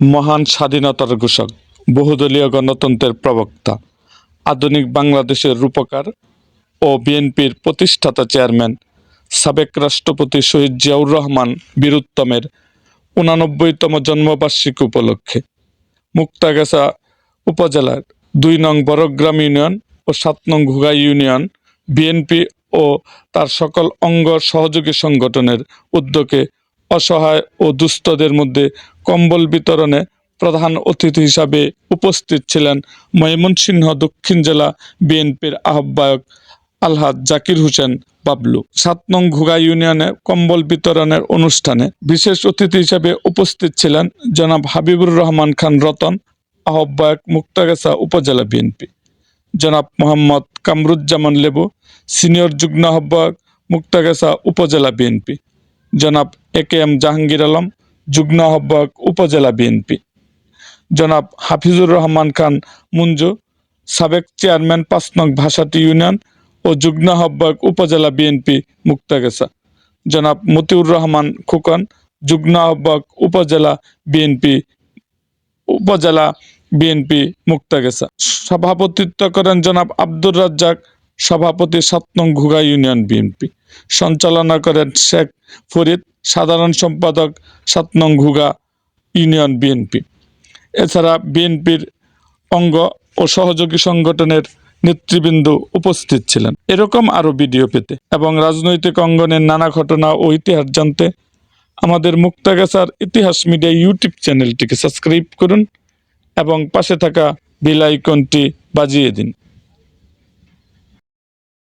মহান স্বাধীনতার ঘোষক, বহুদলীয় গণতন্ত্রের প্রবক্তা, আধুনিক বাংলাদেশের রূপকার ও বিএনপির প্রতিষ্ঠাতা চেয়ারম্যান, সাবেক রাষ্ট্রপতি শহীদ জিয়াউর রহমান বীরুত্তমের উনানব্বইতম জন্মবার্ষিকী উপলক্ষে মুক্তাগাছা উপজেলার দুই নং বড়গ্রাম ইউনিয়ন ও সাত নং ঘুগা ইউনিয়ন বিএনপি ও তার সকল অঙ্গ সহযোগী সংগঠনের উদ্যোগে অসহায় ও দুস্থদের মধ্যে কম্বল বিতরণে প্রধান অতিথি হিসাবে উপস্থিত ছিলেন ময়মনসিংহ দক্ষিণ জেলা বিএনপির আহ্বায়ক আলহাদ জাকির হোসেন বাবলু। সাত নং ঘুগা ইউনিয়নে কম্বল বিতরণের অনুষ্ঠানে বিশেষ অতিথি হিসেবে উপস্থিত ছিলেন জনাব হাবিবুর রহমান খান রতন, আহ্বায়ক মুক্তাগাছা উপজেলা বিএনপি। জনাব মোহাম্মদ কামরুজ্জামান লেবু, সিনিয়র যুগ্ম আহ্বায়ক মুক্তাগাছা উপজেলা বিএনপি। জনাব A K M Jahangir Alam, যুগ্ম আহ্বায়ক উপজেলা বিএনপি। জনাব হাফিজুর রহমান খান মুঞ্জু, সাবেক চেয়ারম্যান পাঁচ নং ভাষাটি ইউনিয়ন ও যুগ্ম আহ্বায়ক উপজেলা বিএনপি মুক্তাগাছা। জনাব মতিউর রহমান খোকন, যুগ্ম আহ্বায়ক উপজেলা বিএনপি উপজেলা বিএনপি মুক্তাগেছা। সভাপতিত্ব করেন জনাব আব্দুর রাজ্জাক সভাপতি সাত নং ঘুগা ইউনিয়ন বিএনপি। সঞ্চালনা করেন শেখ ফরিদ, সাধারণ সম্পাদক সাত নং ঘুগা ইউনিয়ন বিএনপি। এছাড়া বিএনপির অঙ্গ ও সহযোগী সংগঠনের নেতৃবৃন্দ উপস্থিত ছিলেন। এরকম আরও ভিডিও পেতে এবং রাজনৈতিক অঙ্গনের নানা ঘটনা ও ইতিহাস জানতে আমাদের মুক্তাগাছার ইতিহাস মিডিয়া ইউটিউব চ্যানেলটিকে সাবস্ক্রাইব করুন এবং পাশে থাকা বেল আইকনটি বাজিয়ে দিন।